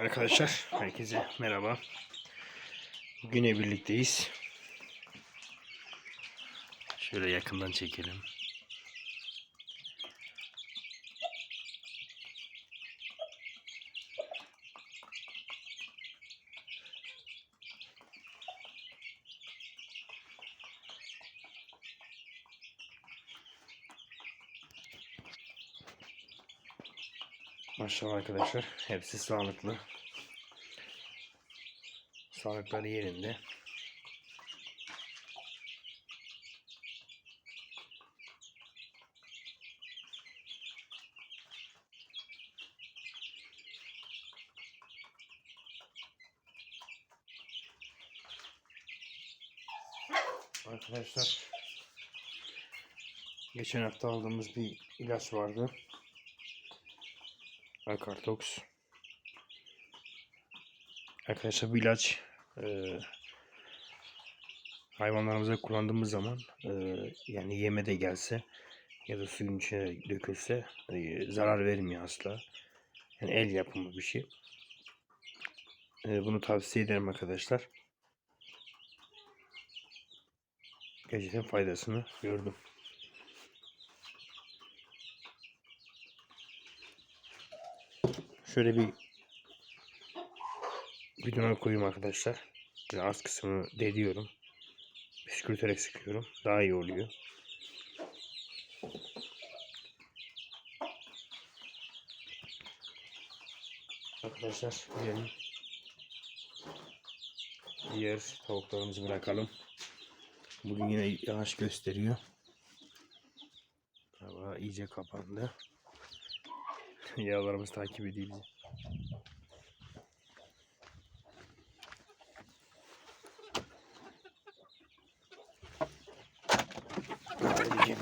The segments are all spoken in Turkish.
Arkadaşlar herkese merhaba. Yine birlikteyiz. Şöyle yakından çekelim. Maşallah arkadaşlar hepsi sağlıklı. Sağlıkları yerinde. Arkadaşlar geçen hafta aldığımız bir ilaç vardı. Akartox. Arkadaşlar bu ilaç e, hayvanlarımıza kullandığımız zaman e, yani yeme de gelse ya da suyun içine dökülse e, zarar vermiyor asla. Yani el yapımı bir şey. E, bunu tavsiye ederim arkadaşlar. Gerçekten faydasını gördüm. Şöyle bir bidona koyayım arkadaşlar. Böyle az kısmını dediyorum. Püskürterek sıkıyorum. Daha iyi oluyor. Arkadaşlar gelin. Diğer tavuklarımızı bırakalım. Bugün yine yağış gösteriyor. Hava iyice kapandı. Yağlarımız takip ediyor bizi. Hadi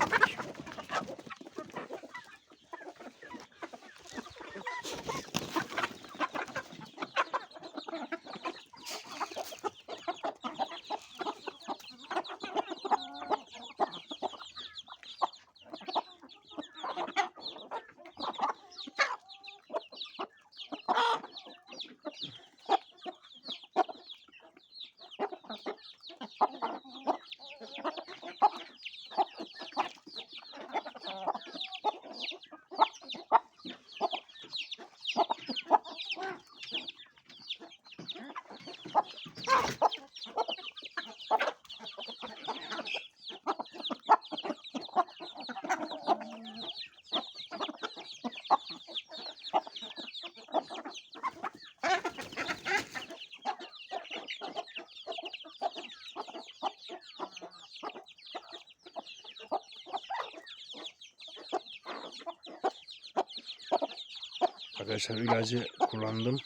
Arkadaşlar ilacı kullandım.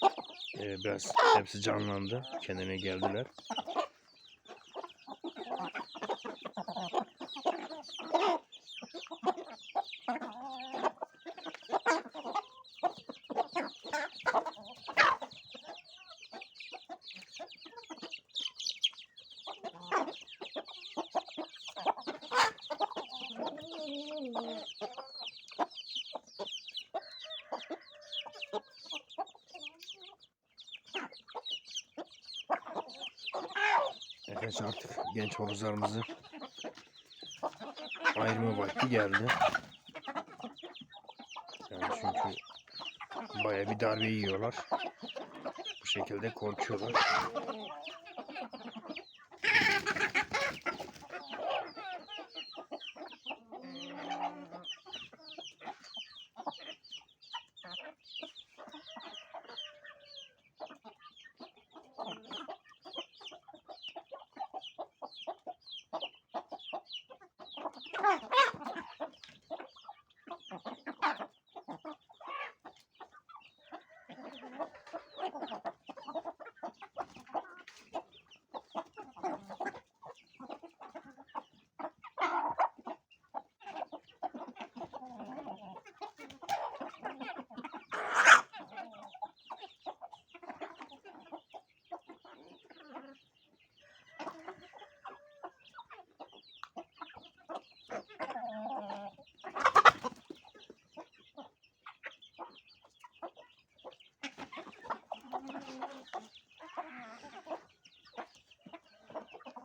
Ee, biraz hepsi canlandı. Kendine geldiler. Arkadaşlar artık genç horozlarımızı ayırma vakti geldi. Yani çünkü baya bir darbe yiyorlar. Bu şekilde korkuyorlar.